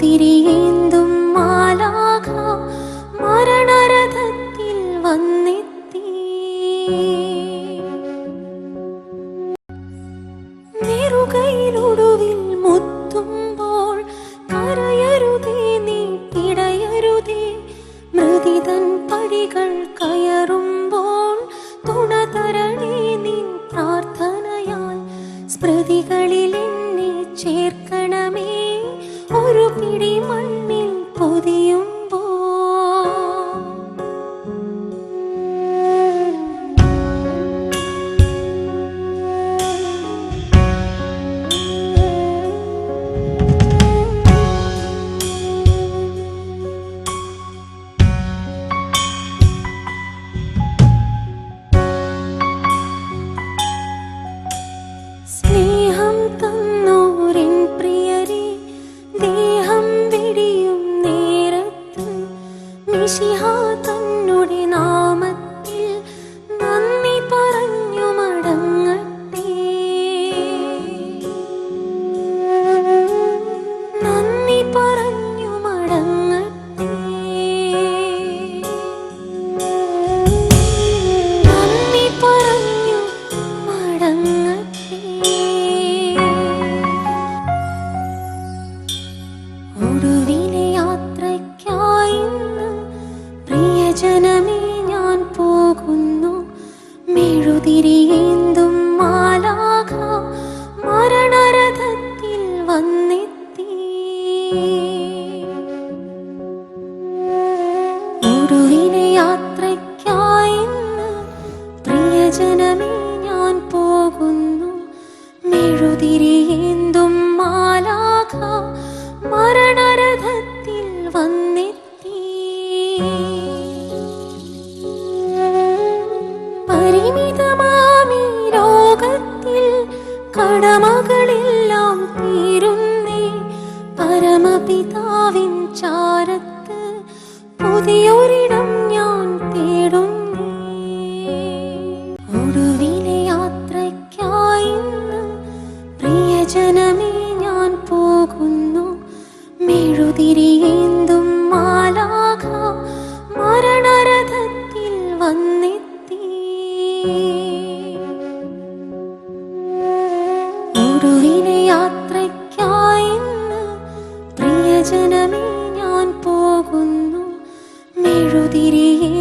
കുതിരിയേന്തും മാലാഖ മരണരഥത്തിൽ വന്നെത്തി. നെറുകയിലൊടുവിൽ മുത്തുമ്പോൾ കരയരുതേ നീ പിടയരുതേ മൃതിതൻ പടികൾ കയറുമ്പോൾ തുണ തരണേ നിൻ പ്രാർത്ഥനയാൽ സ്മൃതികളിൽ എന്നെ ചേർക്കണമേ. ഒരു പിടി മണ്ണിൽ പ്രിയജനമേ ഞാൻ പോകുന്നു. മെഴുതിരിയേന്തും മാലാഖ മരണരഥത്തിൽ വന്നെത്തി. പരിമിതമാമി ലോകത്തിൽ കടമകളെല്ലാം തീരുന്നേ. പരമപിതാവിൻ ചാരത്ത് തിരിയേന്തും മാലാഖ മരണരഥത്തിൽ വന്നെത്തി. ഗുരുവിനെ യാത്രയ്ക്കായിന്ന് പ്രിയജനമേ ഞാൻ പോകുന്നു. മെഴുതിരിയേ